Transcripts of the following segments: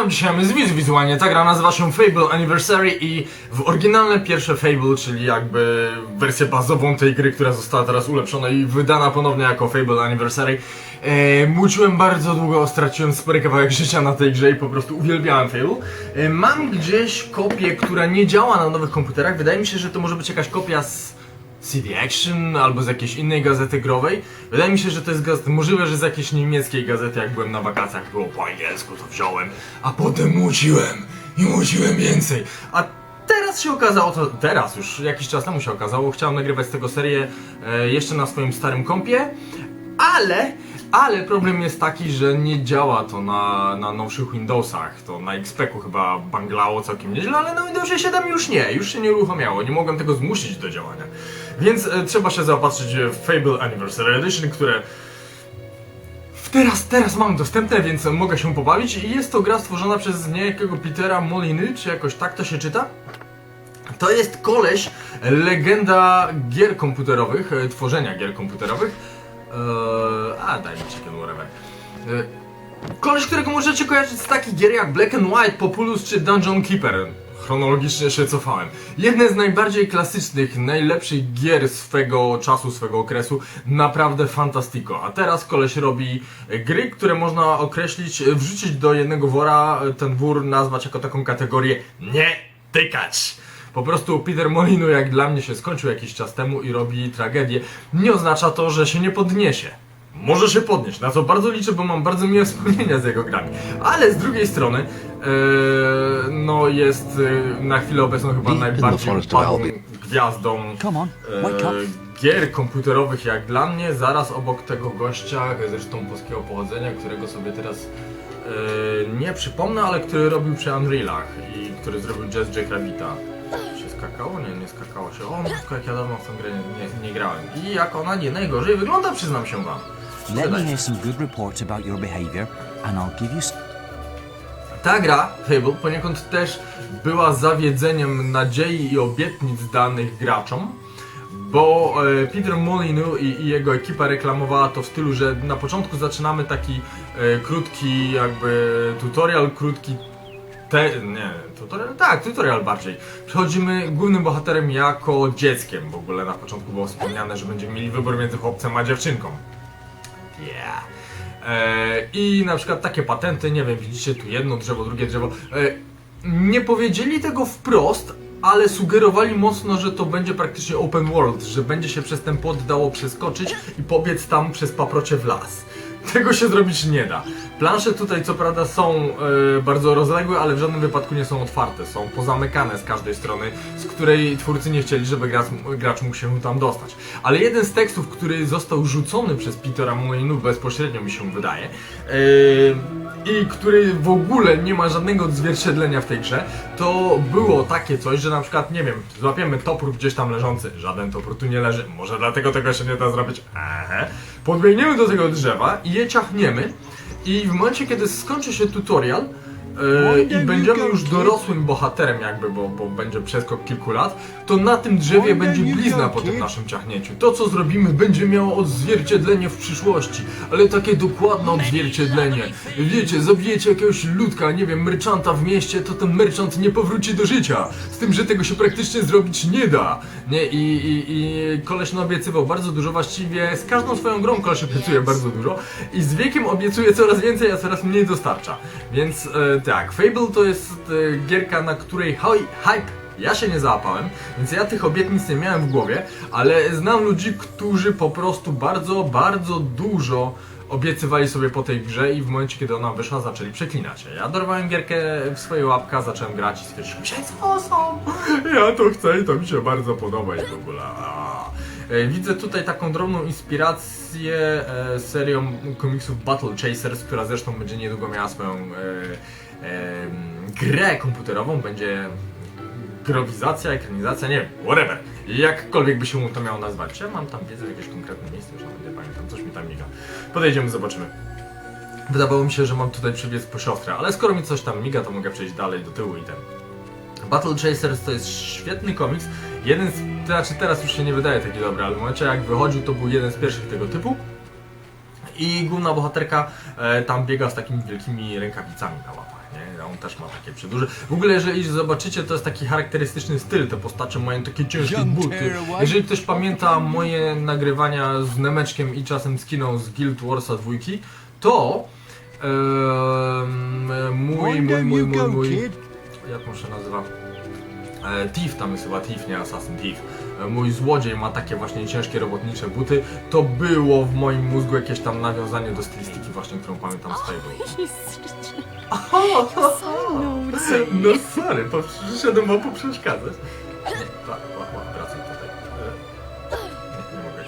wam dzisiaj, mamy z widz wizualnie. Ta gra nazywa się Fable Anniversary i w oryginalne pierwsze Fable, czyli jakby wersję bazową tej gry, która została teraz ulepszona i wydana ponownie jako Fable Anniversary, e, muciłem bardzo długo, straciłem spory kawałek życia na tej grze i po prostu uwielbiałem Fable. E, mam gdzieś kopię, która nie działa na nowych komputerach. Wydaje mi się, że to może być jakaś kopia z CD Action albo z jakiejś innej gazety growej. Wydaje mi się, że to jest gazeta, możliwe, że z jakiejś niemieckiej gazety, jak byłem na wakacjach, było po angielsku, to wziąłem, a potem muciłem i muciłem więcej. A teraz się okazało, to teraz już jakiś czas temu się okazało, chciałem nagrywać z tego serię e, jeszcze na swoim starym kompie, ale, ale problem jest taki, że nie działa to na, na nowszych Windowsach. To na XP-ku chyba banglało całkiem nieźle, ale na Windowsie 7 już nie, już się nie uruchamiało. Nie mogłem tego zmusić do działania. Więc e, trzeba się zaopatrzyć w Fable Anniversary Edition, które teraz, teraz mam dostępne, więc mogę się pobawić. I jest to gra stworzona przez niejakiego Petera Moliny, czy jakoś tak to się czyta? To jest koleś, legenda gier komputerowych, e, tworzenia gier komputerowych. Eee, a daj mi chicken whatever. Eee, koleś, którego możecie kojarzyć z takich gier jak Black and White, Populous czy Dungeon Keeper. Chronologicznie się cofałem. Jedne z najbardziej klasycznych, najlepszych gier swego czasu, swego okresu. Naprawdę fantastico. A teraz koleś robi e, gry, które można określić, e, wrzucić do jednego wora, e, ten wór nazwać jako taką kategorię nie tykać. Po prostu Peter Molinu jak dla mnie się skończył jakiś czas temu i robi tragedię. Nie oznacza to, że się nie podniesie. Może się podnieść, na co bardzo liczę, bo mam bardzo miłe wspomnienia z jego grami. Ale z drugiej strony, e, no jest e, na chwilę obecną chyba najbardziej upadłą gwiazdą e, gier komputerowych jak dla mnie, zaraz obok tego gościa, zresztą polskiego pochodzenia, którego sobie teraz e, nie przypomnę, ale który robił przy Unrealach i który zrobił Jazz Jack Rabbita. Nie, nie skakało się. O, matko, jak ja dawno w tę grę nie, nie, nie grałem. I jak ona nie najgorzej wygląda, przyznam się wam. Let me hear some good reports about your behavior, and I'll give you. Ta gra, Fable, poniekąd też była zawiedzeniem nadziei i obietnic danych graczom, bo e, Peter Molyneux i, i jego ekipa reklamowała to w stylu, że na początku zaczynamy taki e, krótki jakby tutorial, krótki te, nie, tutorial? Tak, tutorial bardziej. Przechodzimy głównym bohaterem jako dzieckiem. W ogóle na początku było wspomniane, że będziemy mieli wybór między chłopcem a dziewczynką. Yeah. E, I na przykład takie patenty, nie wiem, widzicie tu jedno drzewo, drugie drzewo. E, nie powiedzieli tego wprost, ale sugerowali mocno, że to będzie praktycznie open world, że będzie się przez ten płot dało przeskoczyć i pobiec tam przez paprocie w las. Tego się zrobić nie da. Plansze tutaj co prawda są e, bardzo rozległe, ale w żadnym wypadku nie są otwarte. Są pozamykane z każdej strony, z której twórcy nie chcieli, żeby gracz, gracz mógł się tam dostać. Ale jeden z tekstów, który został rzucony przez Petera Molyneux bezpośrednio mi się wydaje e, i który w ogóle nie ma żadnego odzwierciedlenia w tej grze, to było takie coś, że na przykład, nie wiem, złapiemy topór gdzieś tam leżący, żaden topór tu nie leży, może dlatego tego się nie da zrobić, Aha. podbiegniemy do tego drzewa i je ciachniemy. I w momencie, kiedy skończy się tutorial, i będziemy już dorosłym bohaterem jakby, bo, bo będzie przeskok kilku lat, to na tym drzewie będzie blizna po tym naszym ciachnięciu. To co zrobimy będzie miało odzwierciedlenie w przyszłości, ale takie dokładne odzwierciedlenie. Wiecie, zabijecie jakiegoś ludka, nie wiem, merchanta w mieście, to ten merchant nie powróci do życia. Z tym, że tego się praktycznie zrobić nie da. Nie, i, i, i koleś no obiecywał bardzo dużo, właściwie z każdą swoją grą koleś obiecuje bardzo dużo i z wiekiem obiecuje coraz więcej, a coraz mniej dostarcza. Więc e, tak, Fable to jest e, gierka, na której hoj- hype ja się nie załapałem, więc ja tych obietnic nie miałem w głowie, ale znam ludzi, którzy po prostu bardzo, bardzo dużo obiecywali sobie po tej grze i w momencie, kiedy ona wyszła, zaczęli przeklinać. Ja dorwałem gierkę w swoje łapka, zacząłem grać i stwierdziłem, że co? Ja to chcę i to mi się bardzo podoba i w ogóle. E, Widzę tutaj taką drobną inspirację e, serią komiksów Battle Chasers, która zresztą będzie niedługo miała swoją grę komputerową, będzie growizacja, ekranizacja, nie wiem, whatever. Jakkolwiek by się to miało nazwać. Ja mam tam wiedzę w jakieś konkretne miejsce, już nawet nie pamiętam, coś mi tam miga. Podejdziemy, zobaczymy. Wydawało mi się, że mam tutaj przebiec po siostrę, ale skoro mi coś tam miga, to mogę przejść dalej do tyłu i ten. Battle Chasers to jest świetny komiks. Jeden z, znaczy teraz już się nie wydaje taki dobry, ale w momencie jak wychodził, to był jeden z pierwszych tego typu. I główna bohaterka e, tam biega z takimi wielkimi rękawicami na łapach. On też ma takie przyduże. W ogóle, jeżeli zobaczycie, to jest taki charakterystyczny styl. Te postacie mają takie ciężkie buty. Jeżeli ktoś pamięta moje nagrywania z Nemeczkiem i czasem z Kiną z Guild Warsa dwójki, to em, mój, mój, mój, mój, mój, jak on się nazywa? E, Thief, tam jest chyba Thief, nie Assassin Thief. E, Mój złodziej ma takie właśnie ciężkie robotnicze buty. To było w moim mózgu jakieś tam nawiązanie do stylistyki właśnie, którą pamiętam z Fable. No no, sorry, po, przyszedłem poprzeszkadzać.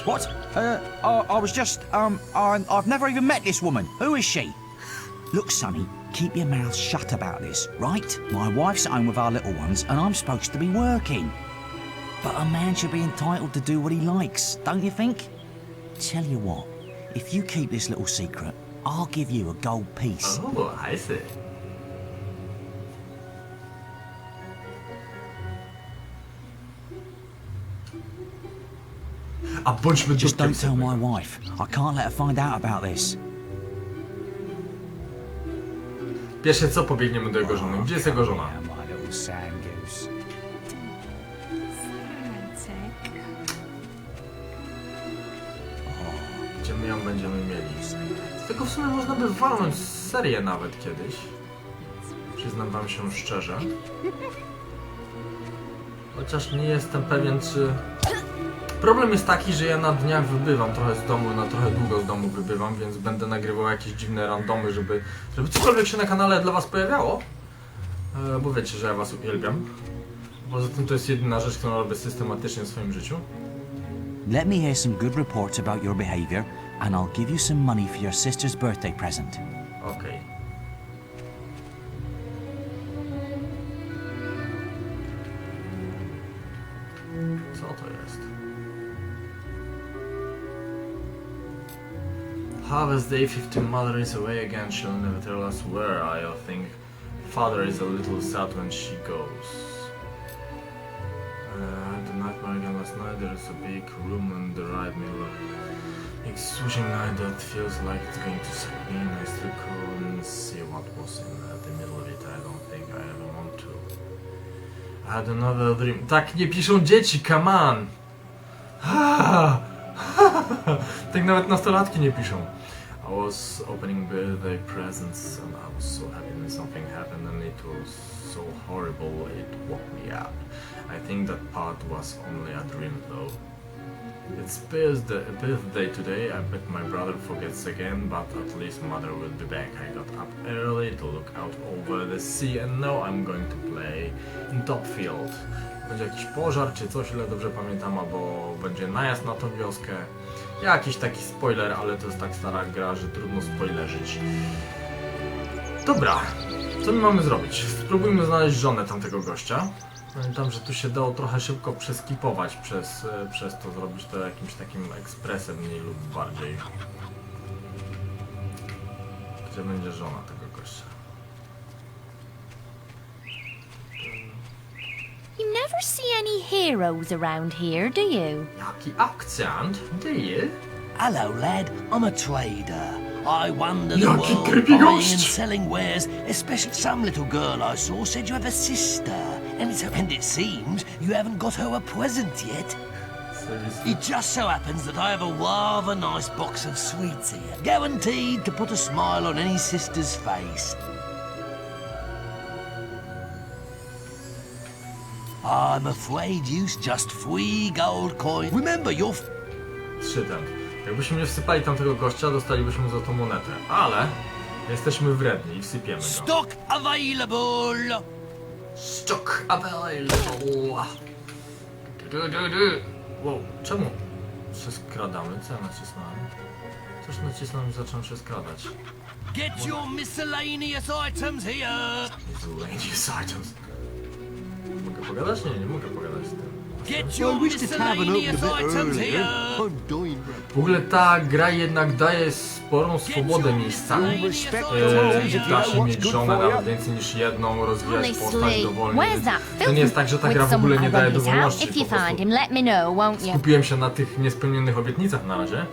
What? Uh, I, I was just, um, I, I've never even met this woman. Who is she? Look, Sonny, keep your mouth shut about this, right? My wife's at home with our little ones, and I'm supposed to be working. But a man should be entitled to do what he likes, don't you think? Tell you what, if you keep this little secret, I'll give you a gold piece. Oh, I see. A bądźmy Just dupkiem don't tell my wife. I can't let her find out about this. Pierwsze co, pobiegniemy do jego żony. Gdzie jest jego żona? Sumie można by walnąć serię nawet kiedyś. Przyznam wam się szczerze. Chociaż nie jestem pewien, czy... Problem jest taki, że ja na dniach wybywam trochę z domu, na trochę długo z domu wybywam, więc będę nagrywał jakieś dziwne randomy, żeby, żeby cokolwiek się na kanale dla was pojawiało. E, bo wiecie, że ja was uwielbiam. Poza tym to jest jedyna rzecz, którą robię systematycznie w swoim życiu. Let me hear some good reports about your behavior, and I'll give you some money for your sister's birthday present. Co to? Harvest Day 15 Mother is away again. She'll never tell us where. I think Father is a little sad when she goes. Uh, the nightmare again last night. There is a big room in the right middle. Swishing night that feels like it's going to suck me in. I still couldn't see what was in uh, the middle of it. I don't think I ever want to. I had another dream. Tak nie piszą dzieci, come on! tak nawet nastolatki nie piszą. I was opening birthday presents and I was so happy when something happened and it was so horrible it woke me up. I think that part was only a dream though. It's birthday, birthday today. I bet my brother forgets again, but at least mother will be back. I got up early to look out over the sea, and now I'm going to play in Topfield. Będzie jakiś pożar czy coś, ile dobrze pamiętam, albo będzie najazd na tą wioskę. Jakiś taki spoiler, ale to jest tak stara gra, że trudno spoilerzyć. Dobra, co my mamy zrobić? Spróbujmy znaleźć żonę tamtego gościa. Pamiętam, że tu się dało trochę szybko przeskipować przez, e, przez to, zrobić to jakimś takim ekspresem mniej lub bardziej. Gdzie będzie żona tego gościa? You never see any heroes around here, do you? Jaki akcent? Do you? Hello, lad. I'm a trader. I wander the Jaki world creepy buying and ghost. selling wares. Especially some little girl I saw said you have a sister, and it, and it seems you haven't got her a present yet. Seriously? It just so happens that I have a rather nice box of sweets here, guaranteed to put a smile on any sister's face. I'm afraid you's just three gold coins. Remember, you're Trzy ten. Jakbyśmy nie wsypali tamtego gościa, dostalibyśmy za to monetę. Ale jesteśmy wredni i wsypiemy go. stock available. Stock available. Du, du, du. Wow, czemu się skradamy? Co ja nacisnąłem? Coś nacisnąłem i zacząłem się skradać. Get your miscellaneous items here. Miscellaneous items. Mogę pogadać? Nie, nie mogę pogadać z tym. Get your miscellaneous items here. W ogóle ta gra jednak daje sporą swobodę miejscami. E, da się mieć żonę nawet więcej niż jedną, rozwijać postać dowolnie. więc To nie jest tak, że ta gra w ogóle nie daje. If you Po find prostu him, let me know, won't you? skupiłem się na tych niespełnionych obietnicach na razie. E,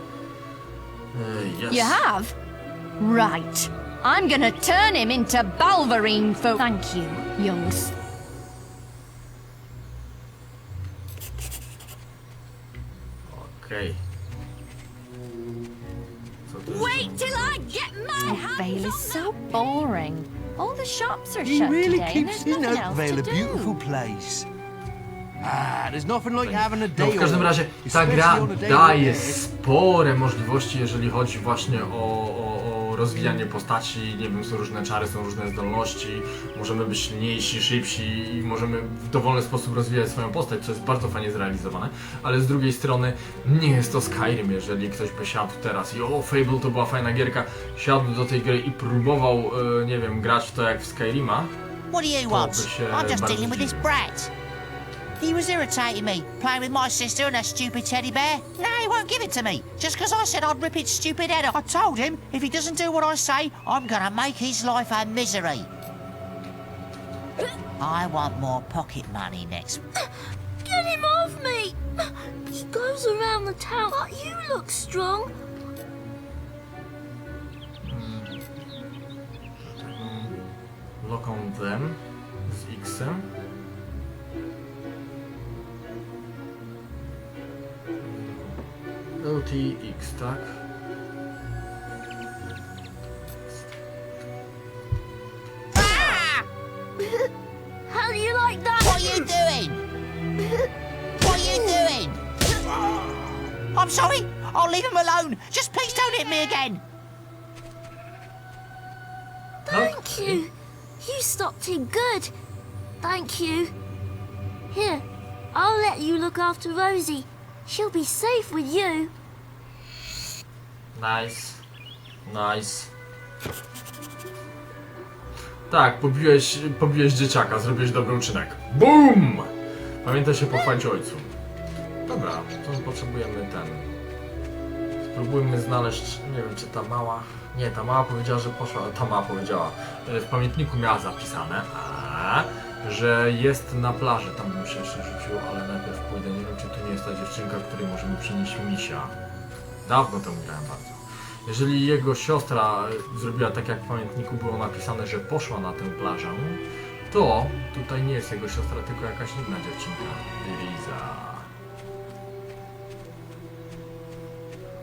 Yes. You have? Right. I'm gonna turn him into Balverine for. Thank you, youngs. Okej. So boring. All the shops are He shut really today, and keeps there's his nothing Oak else Vale to a beautiful do. place. Ah, there's nothing like having a No, day w każdym off, razie ta especially gra on a day daje this. spore możliwości, jeżeli chodzi właśnie o rozwijanie postaci. Nie wiem, są różne czary, są różne zdolności. Możemy być silniejsi, szybsi i możemy w dowolny sposób rozwijać swoją postać, co jest bardzo fajnie zrealizowane. Ale z drugiej strony nie jest to Skyrim, jeżeli ktoś by siadł teraz i o, Fable to była fajna gierka, siadł do tej gry i próbował, e, nie wiem, grać w to jak w Skyrima. What do you want? I'm just dealing with this brat. He was irritating me, playing with my sister and her stupid teddy bear. No, he won't give it to me, just 'cause I said I'd rip its stupid head off. I told him, if he doesn't do what I say, I'm gonna make his life a misery. I want more pocket money next. Get him off me! He goes around the town, but you look strong. Hmm. Hmm. Lock on them z X-em. LTX, tak? Ah! How do you like that? What are you doing? What are you doing? I'm sorry. I'll leave him alone. Just please don't hit me again. Thank you. You stopped him good. Thank you. Here, I'll let you look after Rosie. She'll be safe with you. Nice. Nice. Tak, pobiłeś, pobiłeś dzieciaka, zrobiłeś dobry uczynek. BOOM! Pamiętaj się pochwalić ojcu. Dobra, to potrzebujemy ten. Spróbujmy znaleźć, nie wiem czy ta mała... Nie, ta mała powiedziała, że poszła, ta mała powiedziała. e, W pamiętniku miała zapisane, a, że jest na plaży. Tam bym się jeszcze rzucił, ale najpierw pójdę. Nie wiem czy tu nie jest ta dziewczynka, której możemy przynieść misia. Dawno temu grałem bardzo. Jeżeli jego siostra e, zrobiła tak jak w pamiętniku było napisane, że poszła na tę plażę, to tutaj nie jest jego siostra, tylko jakaś inna dziewczynka. Liza.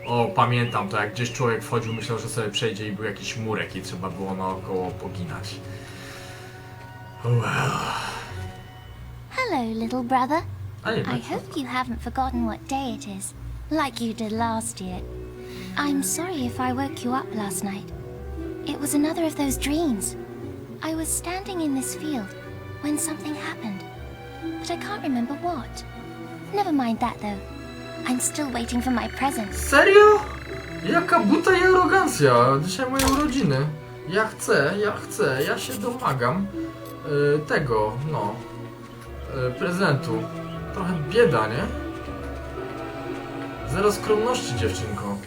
O, pamiętam to, jak gdzieś człowiek wchodził, myślał, że sobie przejdzie i był jakiś murek i trzeba było naokoło poginać. Well. Hello, little brother. I hope you haven't forgotten what day it is, like you did last year. I'm sorry if I woke you up last night. It was another of those dreams. I was standing in this field when something happened, but I can't remember what. Never mind that though. I'm still waiting for my present. Serio? Jaka buta i arogancja. Dzisiaj moje urodziny. Ja chcę, ja chcę, ja się domagam y, tego, no, y, prezentu. Trochę bieda, nie? Zero skromności, dziewczynko.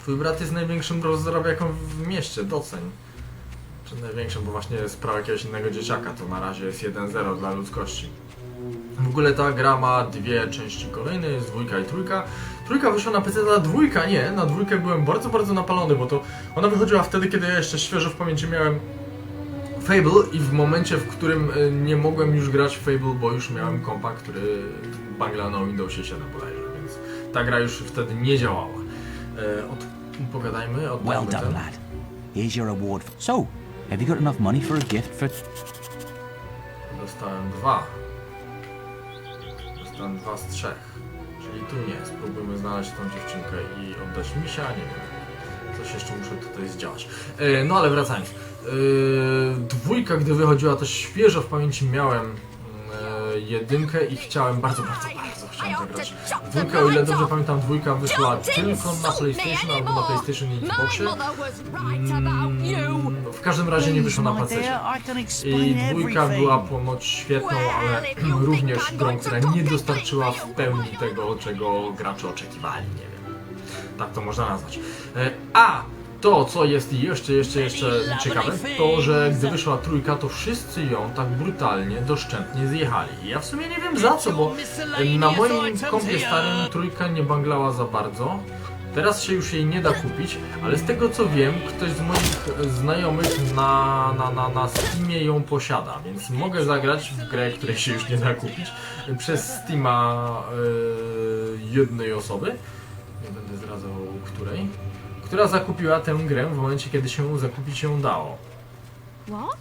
Twój brat jest największym rozrabiaką w mieście, doceń. Czy największym, bo właśnie sprał jakiegoś innego dzieciaka, to na razie jest 1-0 dla ludzkości. W ogóle ta gra ma dwie części kolejne, jest dwójka i trójka. Trójka wyszła na PC, na dwójka nie, na dwójkę byłem bardzo, bardzo napalony, bo to ona wychodziła wtedy, kiedy ja jeszcze świeżo w pamięci miałem Fable i w momencie, w którym y, nie mogłem już grać w Fable, bo już miałem kompa, który bangla na Windowsie 7 bodajże, więc ta gra już wtedy nie działała. E, od, pogadajmy, Well oddajmy done, ten. lad. Here's your award. For... So, have you got enough money for a gift for... Dostałem dwa. Dostałem dwa z trzech. Czyli tu nie. Spróbujmy znaleźć tą dziewczynkę i oddać misia. Nie wiem. Coś jeszcze muszę tutaj zdziałać. E, no ale wracając. E, dwójka, gdy wychodziła, to świeżo w pamięci miałem e, jedynkę i chciałem bardzo, bardzo, bardzo chciałem zagrać. Dwójka, o ile dobrze pamiętam, dwójka wyszła tylko na PlayStation albo na PlayStation i Xboxie. Mm, w każdym razie nie wyszła na PC. I dwójka była ponoć świetną, ale również grą, która nie dostarczyła w pełni tego, czego gracze oczekiwali, nie wiem. Tak to można nazwać. E, A to, co jest jeszcze, jeszcze, jeszcze ciekawe, to, że gdy wyszła trójka, to wszyscy ją tak brutalnie, doszczętnie zjechali. Ja w sumie nie wiem za co, bo na moim kompie starym trójka nie banglała za bardzo. Teraz się już jej nie da kupić, ale z tego co wiem, ktoś z moich znajomych na, na, na, na Steamie ją posiada, więc mogę zagrać w grę, której się już nie da kupić przez Steama e, jednej osoby. Nie będę zdradzał której. Która zakupiła tę grę w momencie, kiedy się zakupić ją dało. What?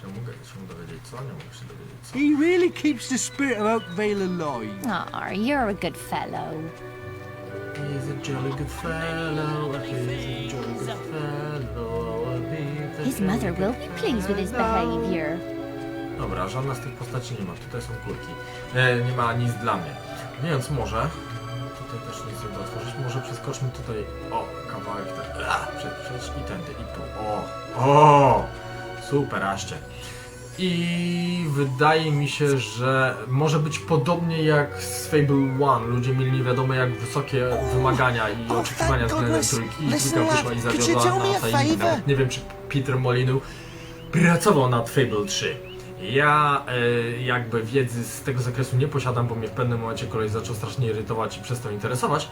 Czy mogę się dowiedzieć co? Nie mogę się dowiedzieć co. He really keeps the spirit of Oakvale alive. Ah, you're a good fellow. He's a jolly good fellow, he's a jolly good fellow. he's a His jolly mother will good be pleased with his fellow. behavior. Dobra, żadna z tych postaci nie ma, tutaj są kulki. E, nie ma nic dla mnie. Więc może, tutaj też nic nie da otworzyć, może przeskoczmy tutaj, o, kawałek tak, a, i tędy, i tu, o, o, super, aście. I wydaje mi się, że może być podobnie jak z Fable 1. Ludzie mieli nie wiadomo jak wysokie wymagania i oh, oczekiwania thank względem trójki. I trójka wyszła i zawiodła na? Nawet Nie wiem czy Peter Molyneux pracował nad Fable 3. Ja e, jakby wiedzy z tego zakresu nie posiadam, bo mnie w pewnym momencie kolej zaczął strasznie irytować i przestał interesować,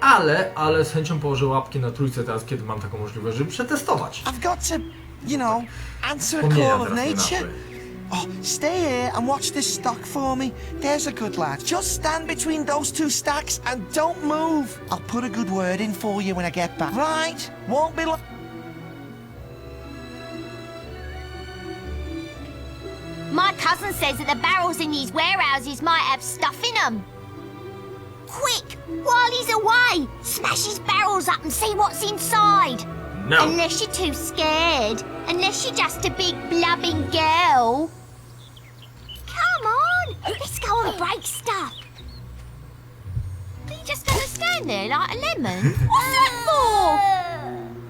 ale, ale z chęcią położę łapki na trójce teraz, kiedy mam taką możliwość, żeby przetestować. I've got to, you know, answer a call of nature. Oh, stay here and watch this stock for me. There's a good lad. Just stand between those two stacks and don't move. I'll put a good word in for you when I get back. Right? Won't be long. My cousin says that the barrels in these warehouses might have stuff in them. Quick, while he's away, smash his barrels up and see what's inside. No! Unless you're too scared. Unless you're just a big blubbing girl. Come on, let's go and break stuff. Are You just gonna stand there like a lemon? What's that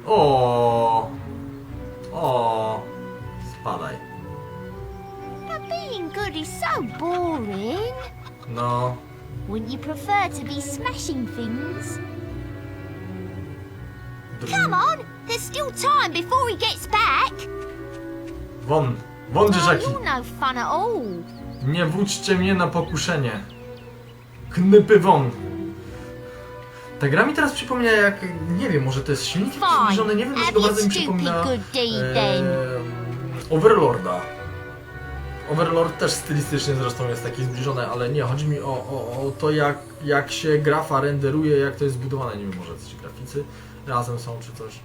for? O, o, spadaj. Being good is so boring. No, Wouldn't you prefer to be smashing things? Come on, there's still time before he gets back. won, won Oh, dzieciaki. you're no fun at all. Nie wódźcie mnie na pokuszenie. Knypy won. Ta gra mi teraz przypomina jak, nie wiem, może to jest silnik Fine. przybliżony, nie wiem, Have dlaczego your bardzo mi stupid przypomina good deed then. em, Overlorda. Overlord też stylistycznie zresztą jest taki zbliżony, ale nie, chodzi mi o, o, o to jak, jak się grafa renderuje, jak to jest zbudowane, nie wiem, może ci graficy razem są czy coś.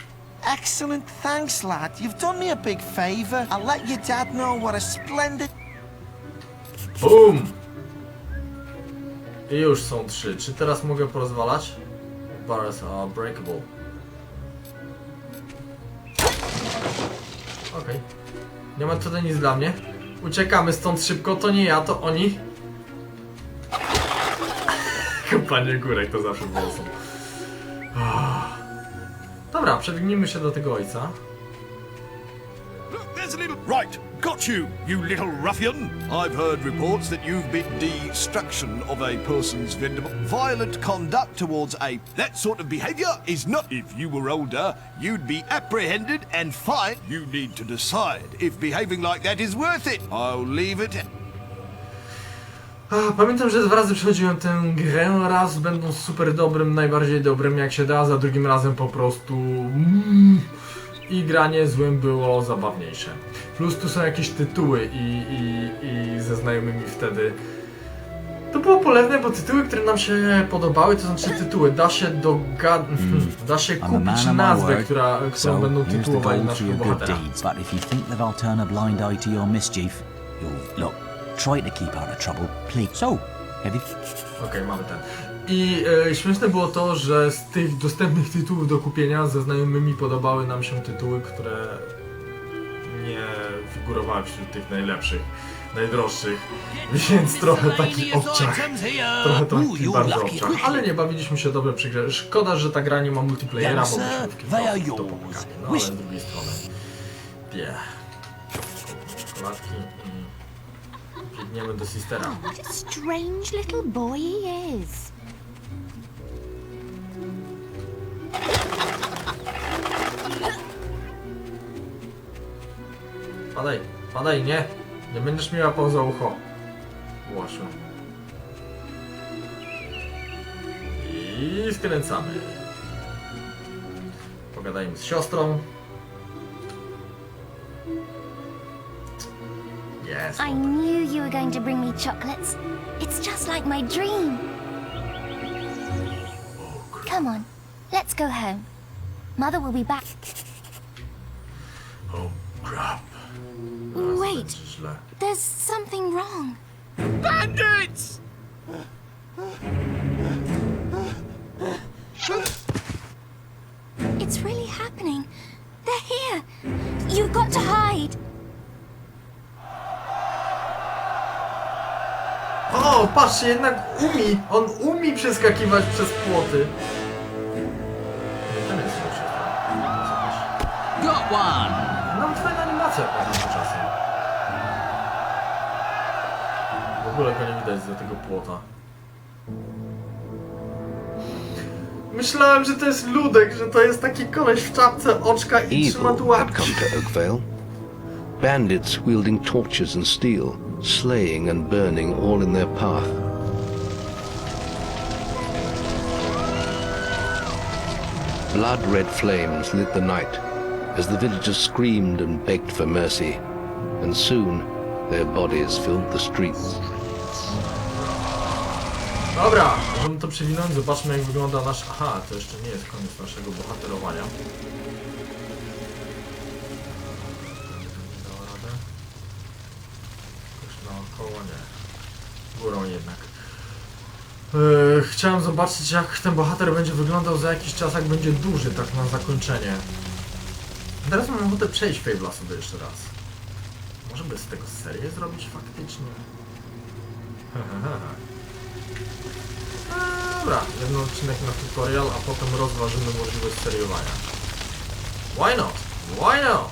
Excellent. Thanks, lad. You've done me a big favour. I'll let your dad know what a splendid. BUM! I już są trzy. Czy teraz mogę porozwalać? Bars are breakable. Okej. Nie ma tutaj nic dla mnie. Uciekamy stąd szybko, to nie ja, to oni. Panie Górek to zawsze było są. Dobra, przebiegnijmy się do tego ojca. Look, there's a little. Right, got you, you little ruffian. I've heard reports that you've been destruction of a person's venerable. Violent conduct towards a. That sort of behavior is not. If you were older, you'd be apprehended and fined. You need to decide if behaving like that is worth it. I'll leave it. A, Pamiętam, że dwa razy przechodziłem tę grę, raz będąc super dobrym, najbardziej dobrym jak się da, za drugim razem po prostu mm, i granie złym było zabawniejsze. Plus tu są jakieś tytuły i, i, i ze znajomymi wtedy to było polewne, bo tytuły, które nam się podobały, to są trzy tytuły. Da się doga... da się kupić nazwę, która, którą So, będą tytułowali naszego bohatera. deeds. But if you think that I'll turn a blind eye to your mischief, you'll look. Try to keep out of trouble, please. So, you? Okej, mamy ten. I e, śmieszne było to, że z tych dostępnych tytułów do kupienia ze znajomymi podobały nam się tytuły, które nie figurowały wśród tych najlepszych, najdroższych, więc trochę taki obciach. Trochę taki bardzo obciach. Ale nie bawiliśmy się dobrze przy grze. Szkoda, że ta gra nie ma multiplayera, bo byśmy w kilka to pomagali. No ale z drugiej strony. Pie. Biegniemy do sistera. What a strange little boy he is. Padaj, padaj, nie! Nie będziesz mi łapał za ucho. Łosiu. I skręcamy. Pogadajmy z siostrą. Jest. I knew you were going to bring me chocolates. It's just like my dream. Oh, Come on, let's go home. Mother will be back. Oh crap. Wait, there's something wrong. Bandits! It's really happening. They're here. You've got to patrzcie, jednak umi! On umi przeskakiwać przez płoty. Tam jest już Got one! Nam fajna animacja pewnie czasem. W ogóle go nie widać za tego płota. Myślałem, że to jest ludek, że to jest taki koleś w czapce, oczka i trzyma Evil tu had łapki. come to Oakvale. Bandits wielding torches and steel, slaying and burning all in their path. Blood red flames lit the night as the villagers screamed and begged for mercy, and soon their bodies filled the streets. Dobra, możemy to przewinąć, zobaczmy jak wygląda nasz... Aha, to jeszcze nie jest koniec naszego bohaterowania. Chciałem zobaczyć jak ten bohater będzie wyglądał za jakiś czas, jak będzie duży, tak na zakończenie. Teraz mam ochotę przejść Fable'a sobie jeszcze raz. Może by z tego serię zrobić faktycznie? Dobra, jeden odcinek na tutorial, a potem rozważymy możliwość seriowania. Why not? Why not?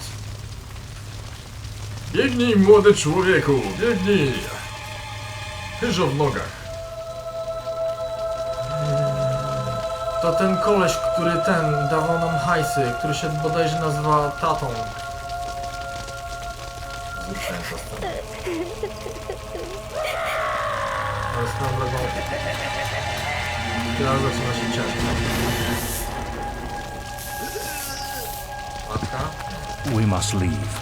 Biegnij, młody człowieku, biegnij! Chyżo w nogach. To ten koleś, który ten dawał nam hajsy, który się bodajże nazywa tatą. Zrzucałem to tym. Ale swoją drogą... Teraz zaczyna się ciężko. Matka? We must leave.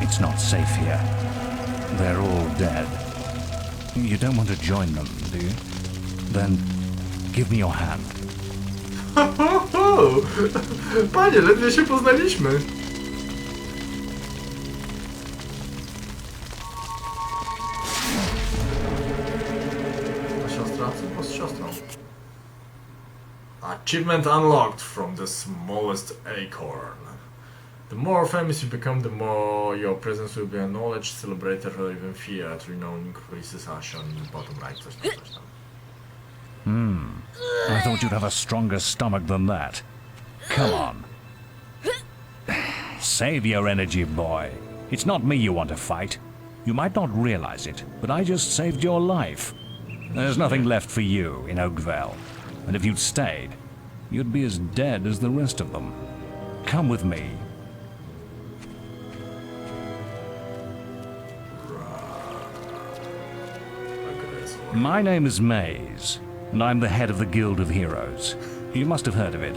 It's not safe here. They're all dead. You don't want to join them, do you? Then give me your hand. Panie, ledwie się poznaliśmy. Ta siostra? Co z siostrą? Achievement unlocked from the smallest acorn. The more famous you become, the more your presence will be acknowledged, celebrated, or even feared. Renown increases in the bottom right. Coś tam, coś tam. I thought you'd have a stronger stomach than that. Come on. Save your energy, boy. It's not me you want to fight. You might not realize it, but I just saved your life. There's nothing left for you in Oakvale. And if you'd stayed, you'd be as dead as the rest of them. Come with me. My name is Maze, and I'm the head of the Guild of Heroes. You must have heard of it.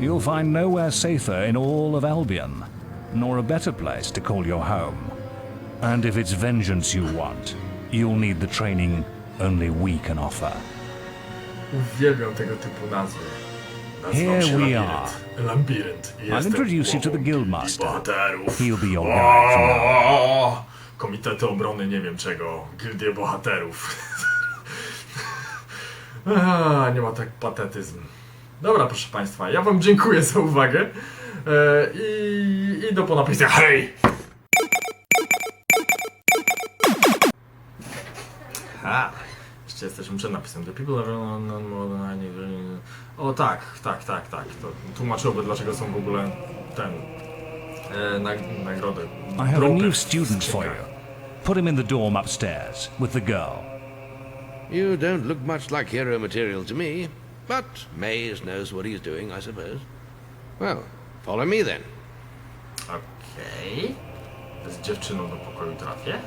You'll find nowhere safer in all of Albion, nor a better place to call your home. And if it's vengeance you want, you'll need the training only we can offer. Uwielbiam tego typu nazwy. Here się we labirynt. Labirynt. Jestem introduce you to the głową Guildmaster. Bohaterów. He'll be your guide from now on. O, Komitety obrony nie wiem czego. Gildie bohaterów. A, nie ma tak patetyzm. Dobra, proszę Państwa, ja Wam dziękuję za uwagę. E, i, I do ponapisania. Hej! Ha! Jeszcze jesteśmy przed napisem. The people are on, on I need. O tak, tak, tak, tak. To tłumaczyłoby dlaczego są w ogóle ten e, nag, nagrody. I have a new student for you. Put him in the dorm upstairs with the girl. You don't look much like hero material to me, but Mays knows what he's doing, I suppose. Well, follow me then. Okej. Z dziewczyną do pokoju trafię?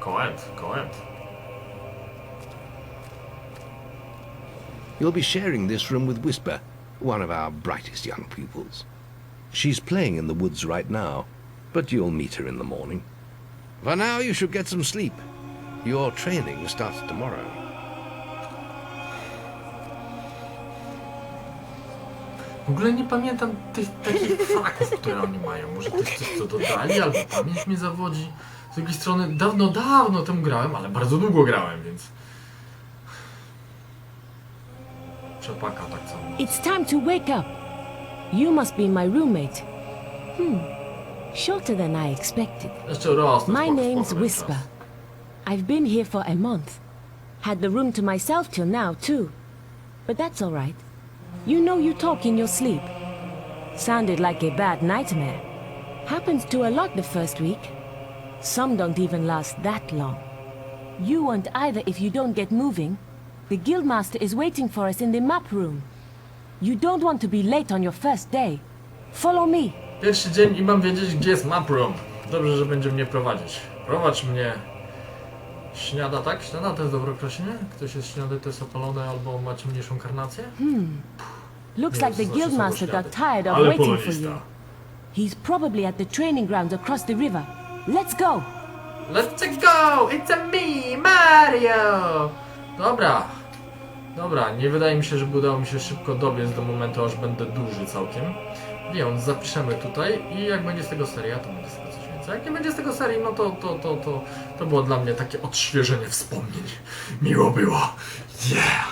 Koent, koent. You'll be sharing this room with Whisper. one of our brightest young pupils. She's playing in the woods right now, but you'll meet her in the morning. For now, you should get some sleep. Your training starts tomorrow. W ogóle nie pamiętam tych takich fraków, które oni mają. Może to jest coś, co dodali, albo pamięć mnie zawodzi. Z drugiej strony, dawno, dawno temu grałem, ale bardzo długo grałem, więc... Przepaka tak samo. It's time to wake up. You must be my roommate. Hmm. Shorter than I expected. Jeszcze raz. My name's Whisper. I've been here for a month. Had the room to myself till now, too. But that's all right. You know you talk in your sleep. Sounded like a bad nightmare. Happens to a lot the first week. Some don't even last that long. You won't either if you don't get moving. The Guildmaster is waiting for us in the map room. You don't want to be late on your first day. Follow me. Pierwszy dzień i mam wiedzieć, gdzie jest map room. Dobrze, że będzie mnie prowadzić. Prowadź mnie. Śniada, tak? Śniada to jest dobre określenie? Ktoś jest śniady, to jest opalony albo ma ciemniejszą karnację? Looks Nie, like the Guildmaster got tired of Ale waiting for polonista. you. He's probably at the training grounds across the river. Let's go! Let's go! It's a me, Mario! Dobra. Dobra, nie wydaje mi się, żeby udało mi się szybko dobiec do momentu, aż będę duży całkiem. Więc zapiszemy tutaj i jak będzie z tego seria, to będzie z tego Jak nie będzie z tego serii, no to, to, to, to, to było dla mnie takie odświeżenie wspomnień. Miło było. Yeah!